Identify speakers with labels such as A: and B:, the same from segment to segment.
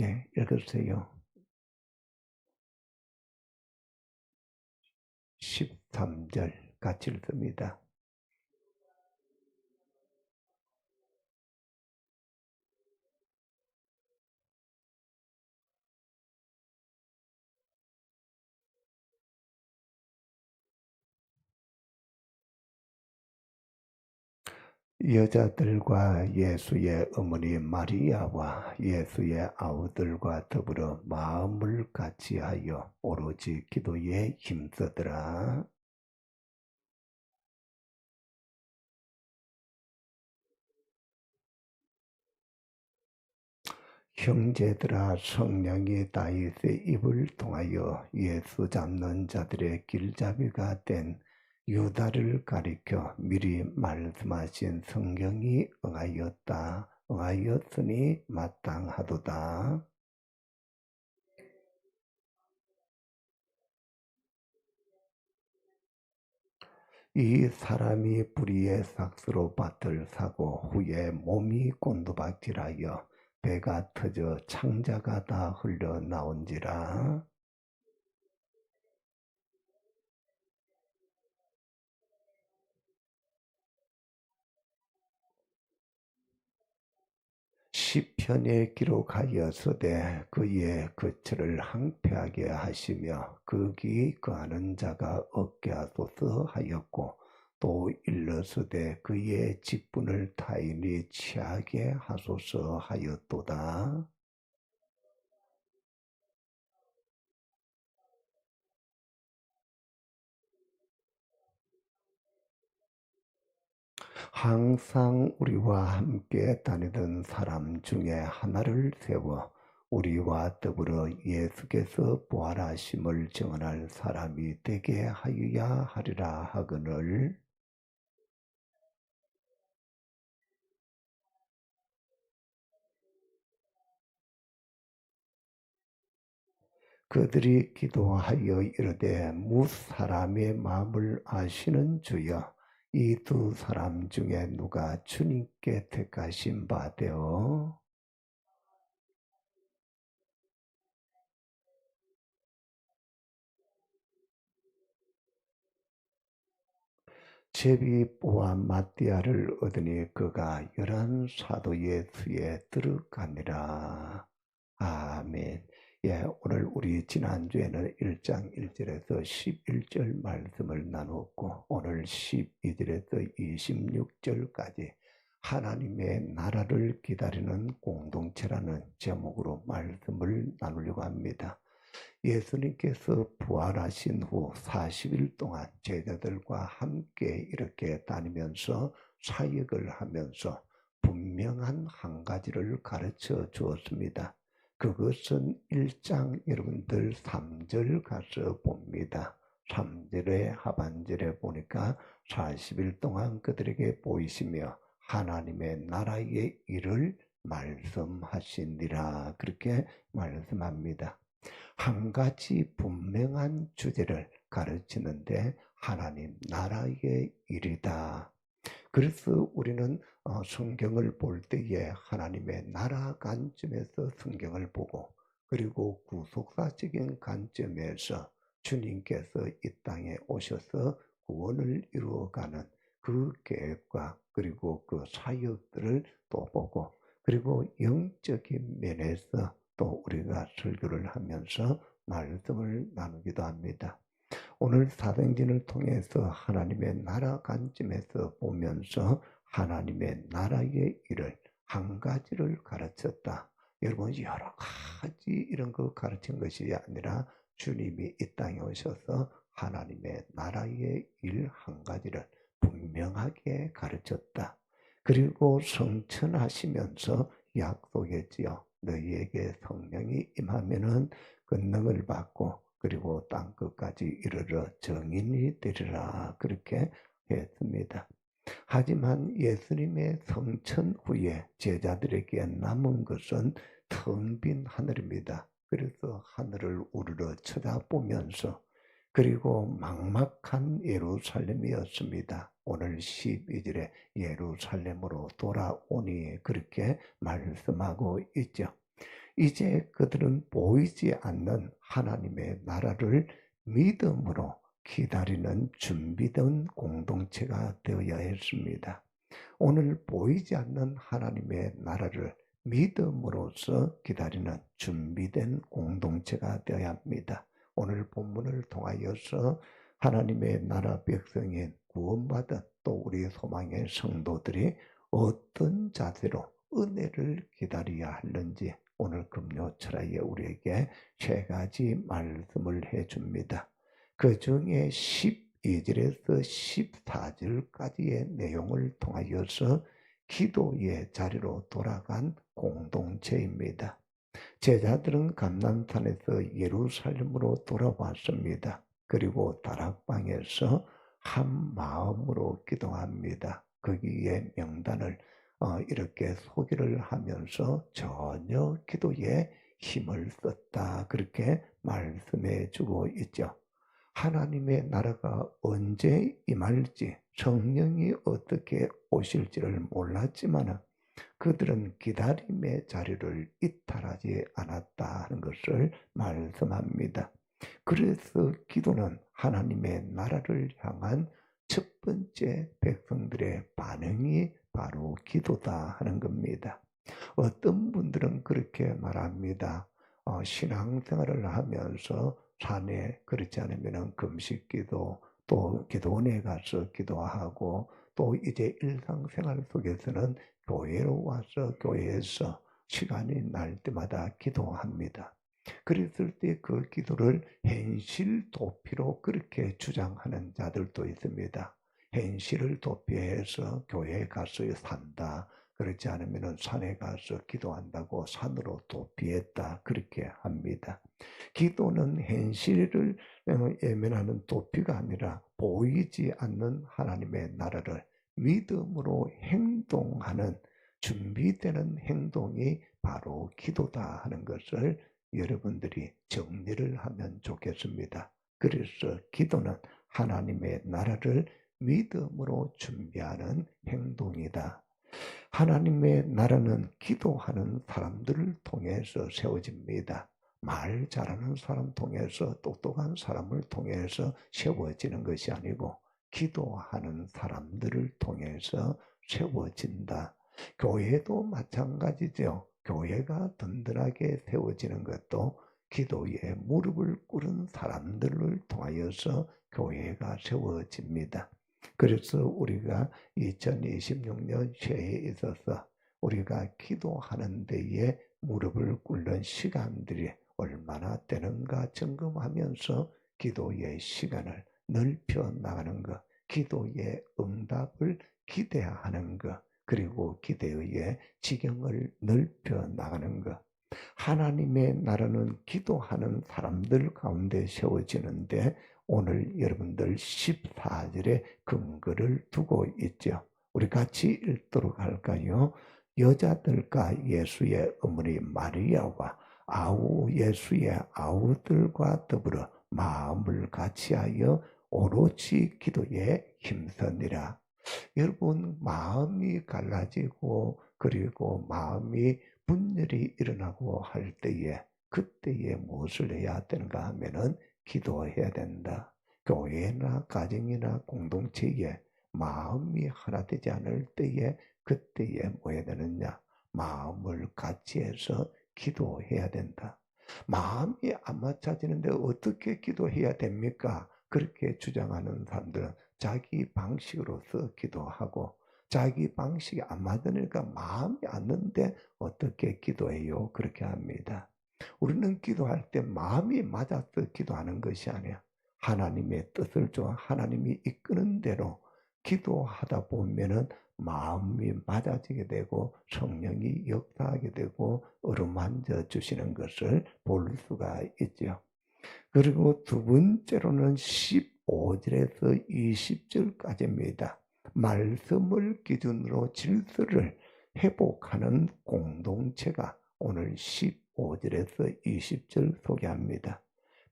A: 예, 읽으세요. 13절 같이 읽습니다. 여자들과 예수의 어머니 마리아와 예수의 아우들과 더불어 마음을 같이하여 오로지 기도에 힘쓰더라. 형제들아 성령이 다윗의 입을 통하여 예수 잡는 자들의 길잡이가 된 유다를 가리켜 미리 말씀하신 성경이 응하였다. 응하였으니 마땅하도다. 이 사람이 불의의 삭스로 밭을 사고 후에 몸이 곤두박질하여 배가 터져 창자가 다 흘러나온지라. 시편에 기록하여서되 그의 거처를 항폐하게 하시며 거기 거하는 자가 없게 하소서 하였고 또 일러서되 그의 직분을 타인이 취하게 하소서 하였도다. 항상 우리와 함께 다니던 사람 중에 하나를 세워 우리와 더불어 예수께서 부활하심을 증언할 사람이 되게 하여야 하리라 하거늘. 그들이 기도하여 이르되 무 사람의 마음을 아시는 주여 이 두 사람 중에 누가 주님께 택하신 바 되어 제비 보아 마띠아를 얻으니 그가 열한 사도의 수에 들어가니라. 아멘. 예, 오늘 우리 지난주에는 1장 1절에서 11절 말씀을 나눴고 오늘 12절에서 26절까지 하나님의 나라를 기다리는 공동체라는 제목으로 말씀을 나누려고 합니다. 예수님께서 부활하신 후 40일 동안 제자들과 함께 이렇게 다니면서 사역을 하면서 분명한 한 가지를 가르쳐 주었습니다. 그것은 1장 여러분들 3절 가서 봅니다. 3절의 하반절에 보니까 40일 동안 그들에게 보이시며 하나님의 나라의 일을 말씀하시니라 그렇게 말씀합니다. 한 가지 분명한 주제를 가르치는데 하나님 나라의 일이다. 그래서 우리는 어, 성경을 볼 때에 하나님의 나라 관점에서 성경을 보고 그리고 구속사적인 관점에서 주님께서 이 땅에 오셔서 구원을 이루어가는 그 계획과 그리고 그 사역들을 또 보고 그리고 영적인 면에서 또 우리가 설교를 하면서 말씀을 나누기도 합니다. 오늘 사도행전을 통해서 하나님의 나라 관점에서 보면서 하나님의 나라의 일을 한 가지를 가르쳤다. 여러분 여러 가지 이런 거 가르친 것이 아니라 주님이 이 땅에 오셔서 하나님의 나라의 일 한 가지를 분명하게 가르쳤다. 그리고 성천하시면서 약속했지요. 너희에게 성령이 임하면은 권능을 받고 그리고 땅 끝까지 이르러 정인이 되리라 그렇게 했습니다. 하지만 예수님의 성천 후에 제자들에게 남은 것은 텅 빈 하늘입니다. 그래서 하늘을 우르르 쳐다보면서 그리고 막막한 예루살렘이었습니다. 오늘 12절에 예루살렘으로 돌아오니 그렇게 말씀하고 있죠. 이제 그들은 보이지 않는 하나님의 나라를 믿음으로 기다리는 준비된 공동체가 되어야 했습니다. 오늘 보이지 않는 하나님의 나라를 믿음으로써 기다리는 준비된 공동체가 되어야 합니다. 오늘 본문을 통하여서 하나님의 나라 백성인 구원받은 또 우리 소망의 성도들이 어떤 자세로 은혜를 기다려야 하는지 오늘 금요철에 우리에게 세 가지 말씀을 해줍니다. 그 중에 12절에서 14절까지의 내용을 통하여서 기도의 자리로 돌아간 공동체입니다. 제자들은 감난산에서 예루살렘으로 돌아왔습니다. 그리고 다락방에서 한 마음으로 기도합니다. 거기에 명단을 어, 이렇게 소개를 하면서 전혀 기도에 힘을 썼다. 그렇게 말씀해 주고 있죠. 하나님의 나라가 언제 임할지 성령이 어떻게 오실지를 몰랐지만 그들은 기다림의 자리를 이탈하지 않았다 하는 것을 말씀합니다. 그래서 기도는 하나님의 나라를 향한 첫 번째 백성들의 반응이 바로 기도다 하는 겁니다. 어떤 분들은 그렇게 말합니다. 어, 신앙생활을 하면서 산에 그렇지 않으면 금식기도 또 기도원에 가서 기도하고 또 이제 일상생활 속에서는 교회로 와서 교회에서 시간이 날 때마다 기도합니다. 그랬을 때 그 기도를 현실 도피로 그렇게 주장하는 자들도 있습니다. 현실을 도피해서 교회에 가서 산다. 그렇지 않으면 산에 가서 기도한다고 산으로 도피했다. 그렇게 합니다. 기도는 현실을 예면하는 도피가 아니라 보이지 않는 하나님의 나라를 믿음으로 행동하는 준비되는 행동이 바로 기도다 하는 것을 여러분들이 정리를 하면 좋겠습니다. 그래서 기도는 하나님의 나라를 믿음으로 준비하는 행동이다. 하나님의 나라는 기도하는 사람들을 통해서 세워집니다. 말 잘하는 사람 통해서 똑똑한 사람을 통해서 세워지는 것이 아니고 기도하는 사람들을 통해서 세워진다. 교회도 마찬가지죠. 교회가 든든하게 세워지는 것도 기도에 무릎을 꿇은 사람들을 통하여서 교회가 세워집니다. 그래서 우리가 2026년 새해에 있어서 우리가 기도하는 데에 무릎을 꿇는 시간들이 얼마나 되는가 점검하면서 기도의 시간을 넓혀 나가는 것, 기도의 응답을 기대하는 것, 그리고 기대의 지경을 넓혀 나가는 것. 하나님의 나라는 기도하는 사람들 가운데 세워지는데 오늘 여러분들 14절에 근거를 두고 있죠. 우리 같이 읽도록 할까요? 여자들과 예수의 어머니 마리아와 아우 예수의 아우들과 더불어 마음을 같이하여 오로지 기도에 힘쓰니라. 여러분 마음이 갈라지고 그리고 마음이 분열이 일어나고 할 때에 그때에 무엇을 해야 되는가 하면은 기도해야 된다. 교회나 가정이나 공동체에 마음이 하나 되지 않을 때에 그때에 뭐 해야 되느냐? 마음을 같이 해서 기도해야 된다. 마음이 안 맞춰지는데 어떻게 기도해야 됩니까? 그렇게 주장하는 사람들은 자기 방식으로서 기도하고 자기 방식이 안 맞으니까 마음이 안는데 어떻게 기도해요? 그렇게 합니다. 우리는 기도할 때 마음이 맞아서 기도하는 것이 아니야. 하나님의 뜻을 줘 하나님이 이끄는 대로 기도하다 보면은 마음이 맞아지게 되고 성령이 역사하게 되고 어루만져 주시는 것을 볼 수가 있죠. 그리고 두 번째로는 15절에서 20절까지입니다. 말씀을 기준으로 질서를 회복하는 공동체가 오늘 15절에서 20절 소개합니다.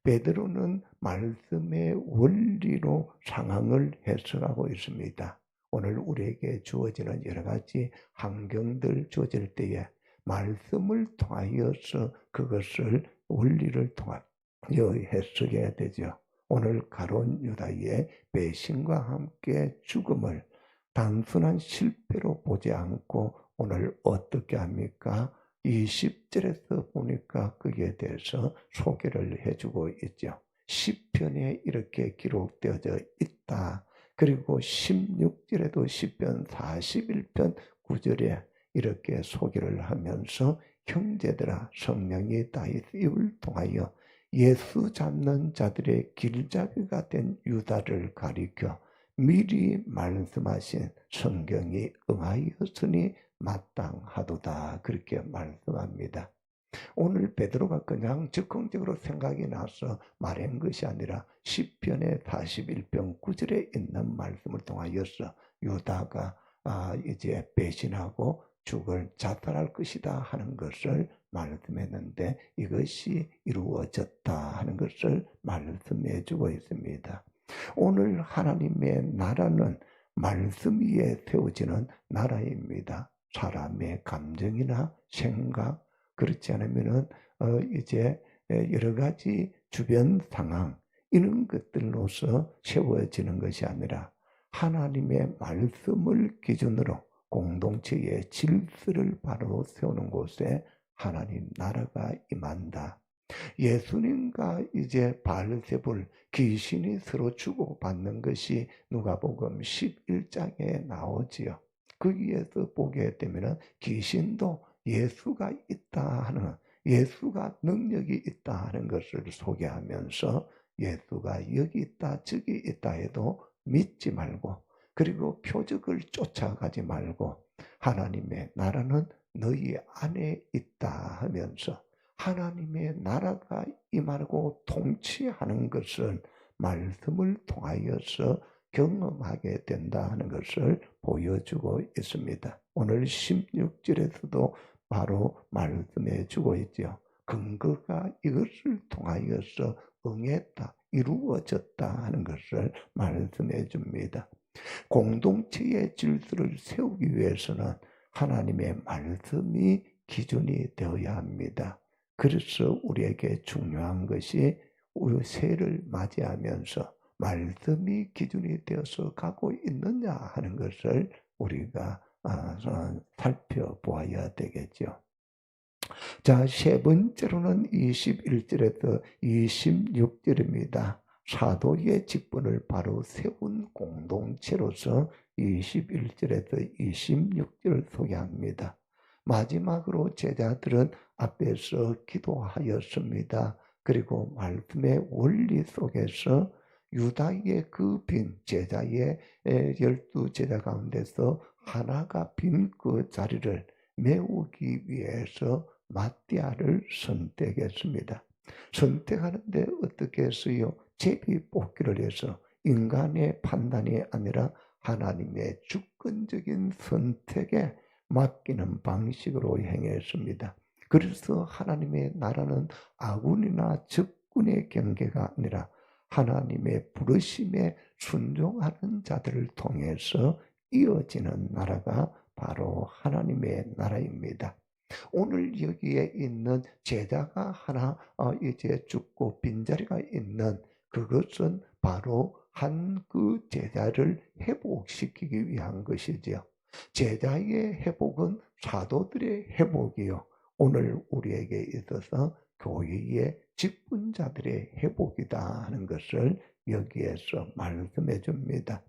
A: 베드로는 말씀의 원리로 상황을 해석하고 있습니다. 오늘 우리에게 주어지는 여러 가지 환경들 주어질 때에 말씀을 통하여서 그것을 원리를 통하여 해석해야 되죠. 오늘 가론 유다의 배신과 함께 죽음을 단순한 실패로 보지 않고 오늘 어떻게 합니까? 20절에서 보니까 그에 대해서 소개를 해주고 있죠. 10편에 이렇게 기록되어져 있다. 그리고 16절에도 10편 41편 9절에 이렇게 소개를 하면서 형제들아 성령이 다윗을 통하여 예수 잡는 자들의 길잡이가 된 유다를 가리켜 미리 말씀하신 성경이 응하였으니 마땅하도다 그렇게 말씀합니다. 오늘 베드로가 그냥 즉흥적으로 생각이 나서 말한 것이 아니라 10편의 41편 9절에 있는 말씀을 통하여서 유다가 아, 이제 배신하고 죽을 자살할 것이다 하는 것을 말씀했는데 이것이 이루어졌다 하는 것을 말씀해 주고 있습니다. 오늘 하나님의 나라는 말씀 위에 세워지는 나라입니다. 사람의 감정이나 생각, 그렇지 않으면은, 어, 이제 여러 가지 주변 상황, 이런 것들로서 세워지는 것이 아니라 하나님의 말씀을 기준으로 공동체의 질서를 바로 세우는 곳에 하나님 나라가 임한다. 예수님과 이제 바세불 귀신이 서로 주고받는 것이 누가복음 11장에 나오지요. 거기에서 보게 되면 귀신도 예수가 있다 하는 예수가 능력이 있다 하는 것을 소개하면서 예수가 여기 있다 저기 있다 해도 믿지 말고 그리고 표적을 쫓아가지 말고 하나님의 나라는 너희 안에 있다 하면서 하나님의 나라가 임하고 통치하는 것은 말씀을 통하여서 경험하게 된다 하는 것을 보여주고 있습니다. 오늘 16절에서도 바로 말씀해 주고 있죠. 근거가 이것을 통하여서 응했다, 이루어졌다 하는 것을 말씀해 줍니다. 공동체의 질서를 세우기 위해서는 하나님의 말씀이 기준이 되어야 합니다. 그래서 우리에게 중요한 것이 새를 맞이하면서 말씀이 기준이 되어서 가고 있느냐 하는 것을 우리가 아, 살펴보아야 되겠죠. 자, 세 번째로는 21절에서 26절입니다. 사도의 직분을 바로 세운 공동체로서 21절에서 26절을 소개합니다. 마지막으로 제자들은 앞에서 기도하였습니다. 그리고 말씀의 원리 속에서 유다의 그 빈 제자의 열두 제자 가운데서 하나가 빈 그 자리를 메우기 위해서 마띠아를 선택했습니다. 선택하는데 어떻게 했어요? 제비 뽑기를 해서 인간의 판단이 아니라 하나님의 주권적인 선택에 맡기는 방식으로 행했습니다. 그래서 하나님의 나라는 아군이나 적군의 경계가 아니라 하나님의 부르심에 순종하는 자들을 통해서 이어지는 나라가 바로 하나님의 나라입니다. 오늘 여기에 있는 제자가 하나 어, 이제 죽고 빈자리가 있는 그것은 바로 한 그 제자를 회복시키기 위한 것이지요. 제자의 회복은 사도들의 회복이요. 오늘 우리에게 있어서 교회의 직분자들의 회복이다 하는 것을 여기에서 말씀해 줍니다.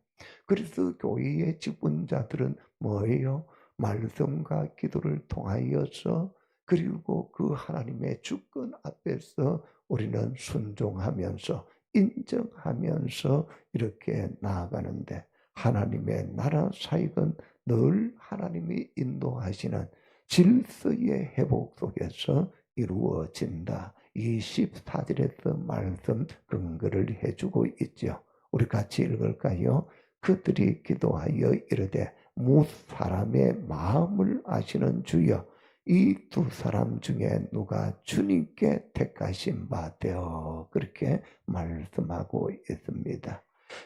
A: 그래서 교회의 직분자들은 뭐예요? 말씀과 기도를 통하여서 그리고 그 하나님의 주권 앞에서 우리는 순종하면서 인정하면서 이렇게 나아가는데 하나님의 나라 사역은 늘 하나님이 인도하시는 질서의 회복 속에서 이루어진다. 이 14절에서 말씀 근거를 해주고 있죠. 우리 같이 읽을까요? 그들이 기도하여 이르되 무 사람의 마음을 아시는 주여 이 두 사람 중에 누가 주님께 택하신 바 되어 그렇게 말씀하고 있습니다.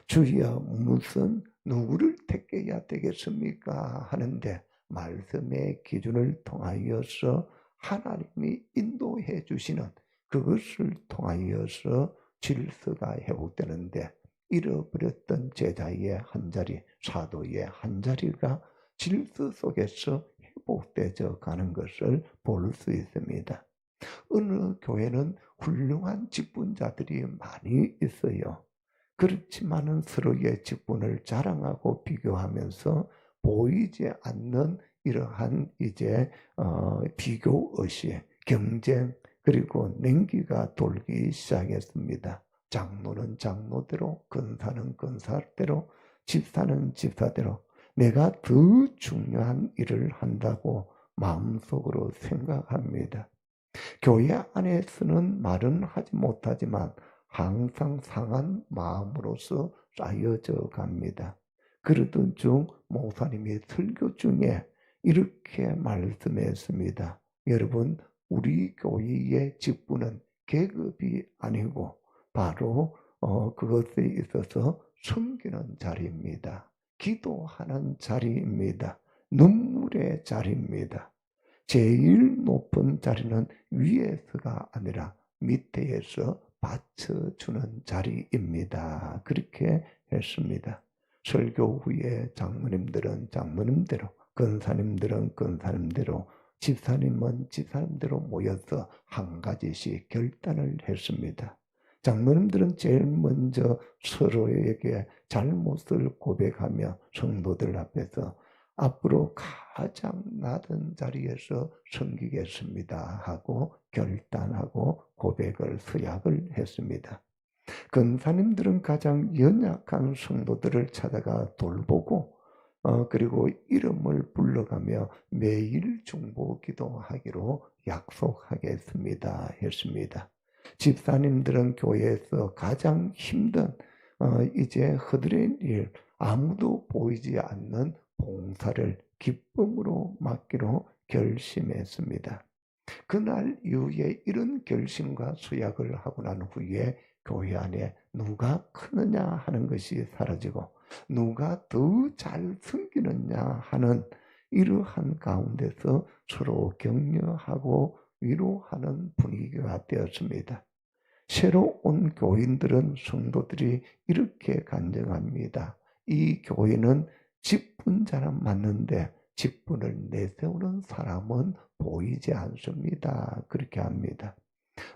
A: 주여 무슨 누구를 택해야 되겠습니까? 하는데 말씀의 기준을 통하여서 하나님이 인도해 주시는 그것을 통하여서 질서가 회복되는데 잃어버렸던 제자의 한 자리, 사도의 한 자리가 질서 속에서 회복되어 가는 것을 볼 수 있습니다. 어느 교회는 훌륭한 직분자들이 많이 있어요. 그렇지만은 서로의 직분을 자랑하고 비교하면서 보이지 않는 이러한 이제 어, 비교 의식, 경쟁 그리고 냉기가 돌기 시작했습니다. 장로는 장로대로, 근사는 근사대로, 집사는 집사대로 내가 더 중요한 일을 한다고 마음속으로 생각합니다. 교회 안에서는 말은 하지 못하지만 항상 상한 마음으로서 쌓여져 갑니다. 그러던 중 목사님이 설교 중에 이렇게 말씀했습니다. 여러분, 우리 교회의 직분은 계급이 아니고 바로 어, 그것에 있어서 숨기는 자리입니다. 기도하는 자리입니다. 눈물의 자리입니다. 제일 높은 자리는 위에서가 아니라 밑에서 받쳐주는 자리입니다. 그렇게 했습니다. 설교 후에 장모님들은 장모님대로, 근사님들은 근사님대로, 집사님은 집사님대로 모여서 한 가지씩 결단을 했습니다. 장모님들은 제일 먼저 서로에게 잘못을 고백하며 성도들 앞에서 앞으로 가장 낮은 자리에서 섬기겠습니다 하고 결단하고 고백을 서약을 했습니다. 근사님들은 가장 연약한 성도들을 찾아가 돌보고 어, 그리고 이름을 불러가며 매일 중보 기도하기로 약속하겠습니다 했습니다. 집사님들은 교회에서 가장 힘든 어, 이제 허드렛 일 아무도 보이지 않는 봉사를 기쁨으로 맡기로 결심했습니다. 그날 이후에 이런 결심과 수약을 하고 난 후에 교회 안에 누가 크느냐 하는 것이 사라지고 누가 더잘 섬기느냐 하는 이러한 가운데서 서로 격려하고 위로하는 분위기가 되었습니다. 새로 온 교인들은 성도들이 이렇게 간증합니다. 이 교회는 직분자는 맞는데 직분을 내세우는 사람은 보이지 않습니다. 그렇게 합니다.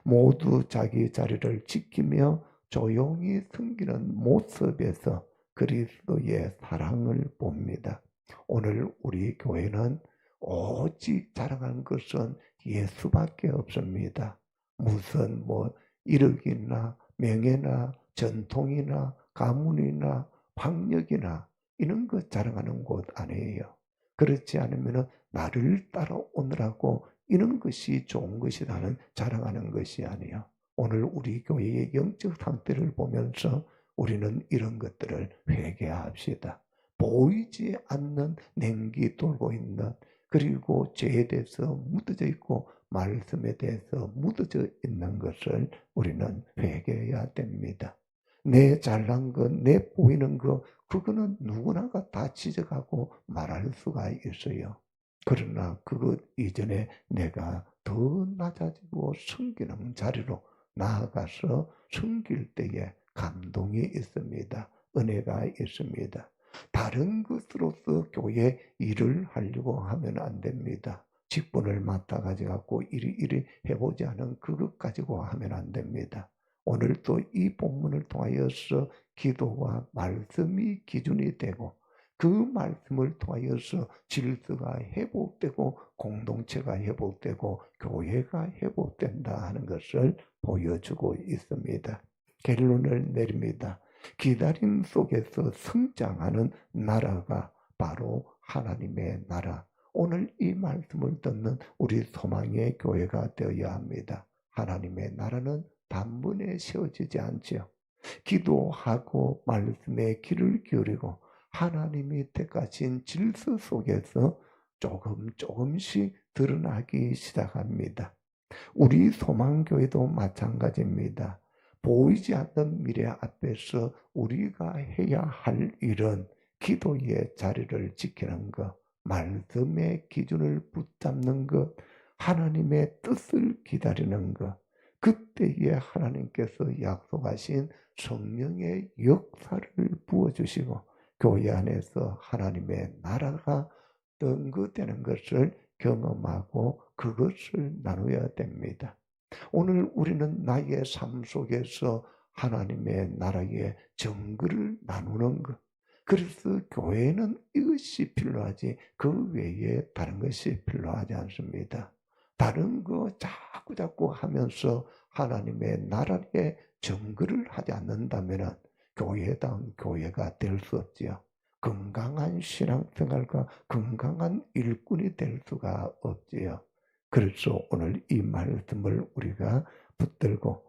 A: 모두 자기 자리를 지키며 조용히 숨기는 모습에서 그리스도의 사랑을 봅니다. 오늘 우리 교회는 오직 자랑하는 것은 예수밖에 없습니다. 무슨 뭐 이력이나 명예나 전통이나 가문이나 학력이나 이런 것 자랑하는 곳 아니에요. 그렇지 않으면 나를 따라오느라고 이런 것이 좋은 것이라는 자랑하는 것이 아니에요. 오늘 우리 교회의 영적 상태를 보면서 우리는 이런 것들을 회개합시다. 보이지 않는 냉기 돌고 있는 그리고 죄에 대해서 묻어져 있고 말씀에 대해서 묻어져 있는 것을 우리는 회개해야 됩니다. 내 잘난 것, 내 보이는 것, 그거는 누구나가 다 지적하고 말할 수가 있어요. 그러나 그것 이전에 내가 더 낮아지고 숨기는 자리로 나아가서 숨길 때에 감동이 있습니다. 은혜가 있습니다. 다른 것으로서 교회 일을 하려고 하면 안 됩니다. 직분을 맡아 가지고 이리 이리 해보지 않은 그것 가지고 하면 안 됩니다. 오늘도 이 본문을 통하여서 기도와 말씀이 기준이 되고 그 말씀을 통하여서 질서가 회복되고 공동체가 회복되고 교회가 회복된다 하는 것을 보여주고 있습니다. 결론을 내립니다. 기다림 속에서 성장하는 나라가 바로 하나님의 나라. 오늘 이 말씀을 듣는 우리 소망의 교회가 되어야 합니다. 하나님의 나라는 단번에 세워지지 않지요. 기도하고 말씀에 귀를 기울이고 하나님이 택하신 질서 속에서 조금 조금씩 드러나기 시작합니다. 우리 소망교회도 마찬가지입니다. 보이지 않는 미래 앞에서 우리가 해야 할 일은 기도의 자리를 지키는 것, 말씀의 기준을 붙잡는 것, 하나님의 뜻을 기다리는 것, 그때에 하나님께서 약속하신 성령의 역사를 부어주시고 교회 안에서 하나님의 나라가 등거되는 것을 경험하고 그것을 나누어야 됩니다. 오늘 우리는 나의 삶 속에서 하나님의 나라의 정글을 나누는 것. 그래서 교회는 이것이 필요하지 그 외에 다른 것이 필요하지 않습니다. 다른 거 자꾸 자꾸 하면서 하나님의 나라의 정글을 하지 않는다면 교회당 교회가 될 수 없지요. 건강한 신앙생활과 건강한 일꾼이 될 수가 없지요. 그래서 오늘 이 말씀을 우리가 붙들고